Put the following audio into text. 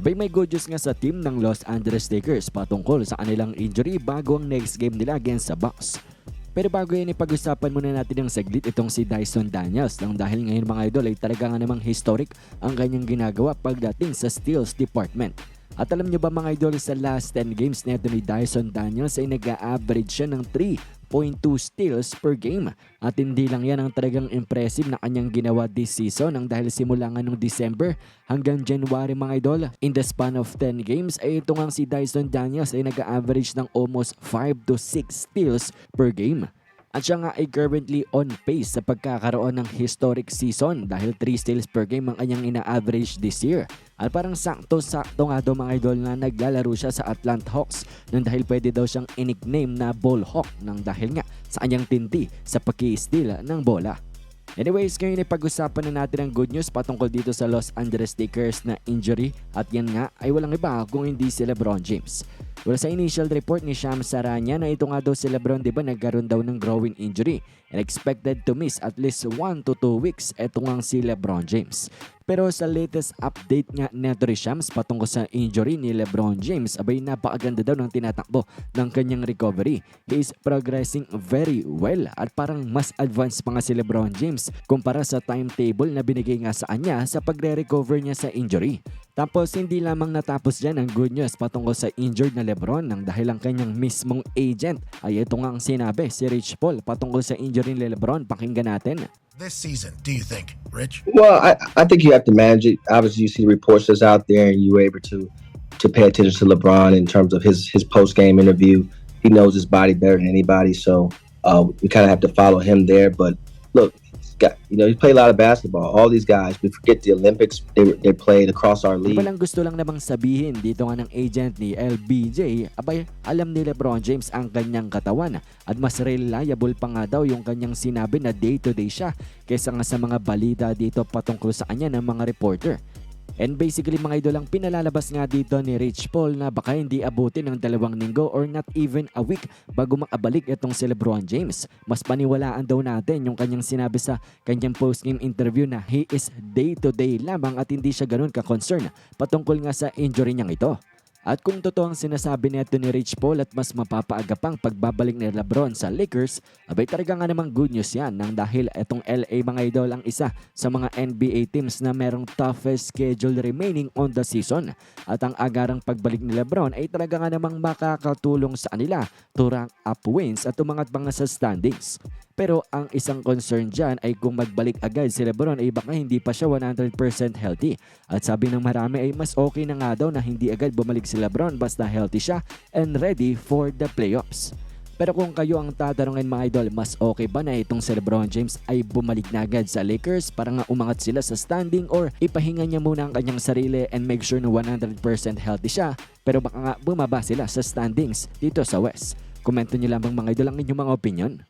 Abay may good news nga sa team ng Los Angeles Lakers patungkol sa kanilang injury bago ang next game nila against sa Bucks. Pero bago yan ipag-usapan muna natin ng saglit itong si Dyson Daniels lang dahil ngayon mga idol ay talaga nga namang historic ang kanyang ginagawa pagdating sa steals department. At alam nyo ba mga idol sa last 10 games neto ni Dyson Daniels ay nag-a-average siya ng 3.2 steals per game. At hindi lang yan ang talagang impressive na kanyang ginawa this season ang dahil simula nga nung December hanggang January mga idol. In the span of 10 games ay ito nga si Dyson Daniels ay nag-a-average ng almost 5 to 6 steals per game. At siya nga ay currently on pace sa pagkakaroon ng historic season dahil 3 steals per game ang kanyang ina-average this year. At parang sakto-sakto nga daw mga idol na naglalaro siya sa Atlanta Hawks nang dahil pwede daw siyang i-nickname na Ball Hawk nang dahil nga sa kanyang tinti sa pag-i-steal ng bola. Anyways, ngayon ay pag-usapan na natin ang good news patungkol dito sa Los Angeles Lakers na injury at yan nga ay walang iba kung hindi si Lebron James. Well, sa initial report ni Sham Saranya na ito nga daw si Lebron di ba nagkaroon daw ng growing injury and expected to miss at least 1 to 2 weeks ito nga si Lebron James. Pero sa latest update nga neto ni Shams patungkol sa injury ni Lebron James, abay napakaganda daw ng tinatakbo ng kanyang recovery. He is progressing very well at parang mas advanced pa nga si Lebron James kumpara sa timetable na binigay nga sa kanya sa pagre-recover niya sa injury. Tapos hindi lamang natapos dyan ang good news patungkol sa injured na Lebron nang dahil ang kanyang mismong agent ay ito nga ang sinabi si Rich Paul patungkol sa injury ni Lebron. Pakinggan natin. this season, do you think, Rich? Well, I, I think you have to manage it. Obviously, you see reports that's out there, and you're able to to pay attention to LeBron in terms of his his post game interview. He knows his body better than anybody, so uh, we kind of have to follow him there. But look, got you know he played a lot of basketball. All these guys, we forget the Olympics they were, they played across our league. lang gusto lang namang sabihin dito nga ng agent ni LBJ, abay alam ni Lebron James ang kanyang katawan at mas reliable pa nga daw yung kanyang sinabi na day-to-day siya kaysa nga sa mga balita dito patungkol sa kanya ng mga reporter. And basically mga idol ang pinalalabas nga dito ni Rich Paul na baka hindi abutin ng dalawang linggo or not even a week bago makabalik itong si Lebron James. Mas paniwalaan daw natin yung kanyang sinabi sa kanyang post-game interview na he is day-to-day lamang at hindi siya ganun ka-concern patungkol nga sa injury niyang ito. At kung totoo ang sinasabi nito ni Rich Paul at mas mapapaaga pang pagbabalik ni Lebron sa Lakers, abay talaga nga namang good news yan nang dahil itong LA mga idol ang isa sa mga NBA teams na merong toughest schedule remaining on the season. At ang agarang pagbalik ni Lebron ay talaga nga namang makakatulong sa kanila to rank up wins at umangat pa nga sa standings. Pero ang isang concern dyan ay kung magbalik agad si Lebron ay baka hindi pa siya 100% healthy. At sabi ng marami ay mas okay na nga daw na hindi agad bumalik si Lebron basta healthy siya and ready for the playoffs. Pero kung kayo ang tatanungin mga idol, mas okay ba na itong si Lebron James ay bumalik na agad sa Lakers para nga umangat sila sa standing or ipahinga niya muna ang kanyang sarili and make sure na 100% healthy siya pero baka nga bumaba sila sa standings dito sa West. Komento niyo lamang mga idol ang inyong mga opinion.